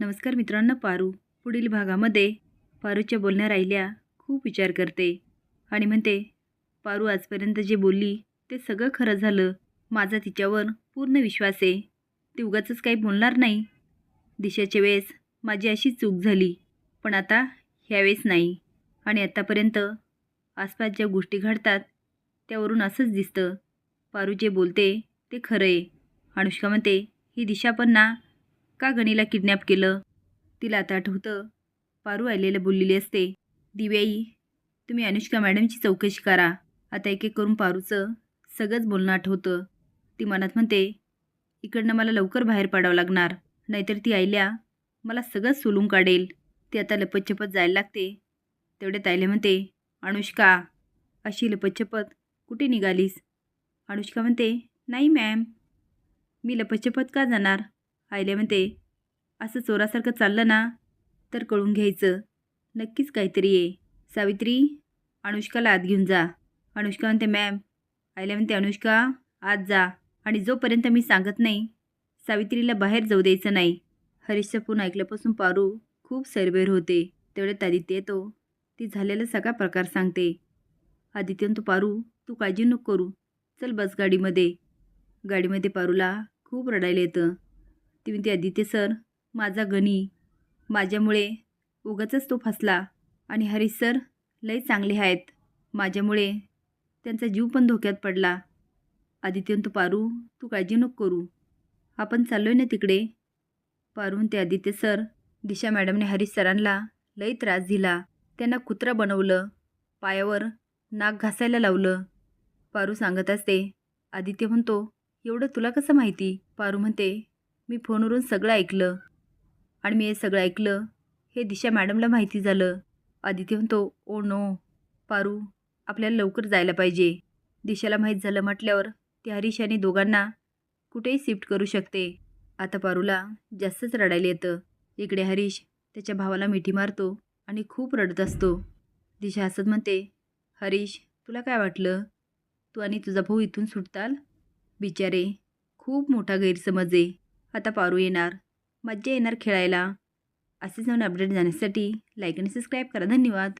नमस्कार मित्रांनो पारू पुढील भागामध्ये पारूच्या बोलण्या राहिल्या खूप विचार करते आणि म्हणते पारू आजपर्यंत जे बोलली ते सगळं खरं झालं. माझा तिच्यावर पूर्ण विश्वास आहे. ती उगाच काही बोलणार नाही. दिशाच्या वेळेस माझी अशी चूक झाली पण आता ह्यावेळेस नाही. आणि आत्तापर्यंत आसपास ज्या गोष्टी घडतात त्यावरून असंच दिसतं. पारू जे बोलते ते खरं आहे. अनुष्का म्हणते ही दिशा पण ना का गणीला किडनॅप केलं? तिला आता आठवतं. पारू आलेलं बोललेली असते. दिव्याई तुम्ही अनुष्का मॅडमची चौकशी करा. आता एक एक करून पारूचं सगळंच बोलणं आठवतं. ती मनात म्हणते इकडनं मला लवकर बाहेर पडावं लागणार. नाहीतर ती आईल्या मला सगळंच सोलून काढेल. ती आता लपतचपत जायला लागते. तेवढ्यात आईले म्हणते अनुष्का अशी लपतछपत कुठे निघालीस? अनुष्का म्हणते नाही मॅम. मी लपतछपत का जाणार? आयल्या म्हणते असं चोरासारखं चाललं ना तर कळून घ्यायचं. नक्कीच काहीतरी आहे सावित्री अनुष्काला आत घेऊन जा. अनुष्का म्हणते मॅम. आईला म्हणते अनुष्का आत जा. आणि जोपर्यंत मी सांगत नाही सावित्रीला बाहेर जाऊ द्यायचं नाही. हरीशचं फोन ऐकल्यापासून पारू खूप सरबेर होते. तेवढ्यात आदित्य येतो. ती झालेला सगळा प्रकार सांगते. आदित्य तो पारू तू काळजी नको करू. चल बस गाडीमध्ये. गाडीमध्ये पारूला खूप रडायला येतं. ती म्हणते आदित्य सर माझा गणी. माझ्यामुळे उगाचच तो फसला. आणि हरीश सर लय चांगले आहेत. माझ्यामुळे त्यांचा जीव पण धोक्यात पडला. आदित्य तो पारू तू काळजी नको करू. आपण चाललोय ना तिकडे. पारून ते आदित्य सर दिशा मॅडमने हरीश सरांना लई त्रास दिला. त्यांना कुत्रा बनवलं. पायावर नाक घासायला लावलं. पारू सांगत असते. आदित्य म्हणतो एवढं तुला कसं माहिती? पारू म्हणते मी फोनवरून सगळं ऐकलं. आणि मी हे सगळं ऐकलं हे दिशा मॅडमला माहिती झालं. आदित्य म्हणतो ओ नो पारू आपल्याला लवकर जायला पाहिजे. दिशाला माहीत झालं म्हटल्यावर ती हरीश आणि दोघांना कुठेही शिफ्ट करू शकते. आता पारूला जास्तच रडायला येतं. इकडे हरीश त्याच्या भावाला मिठी मारतो आणि खूप रडत असतो. दिशा हसत म्हणते हरीश तुला काय वाटलं? तू आणि तुझा भाऊ इथून सुटताल? बिचारे खूप मोठा गैरसमज आहे. आता पारू येणार. मज्जा येणार खेळायला. असेच नवीन अपडेट जाण्यासाठी लाईक आणि सबस्क्राईब करा. धन्यवाद.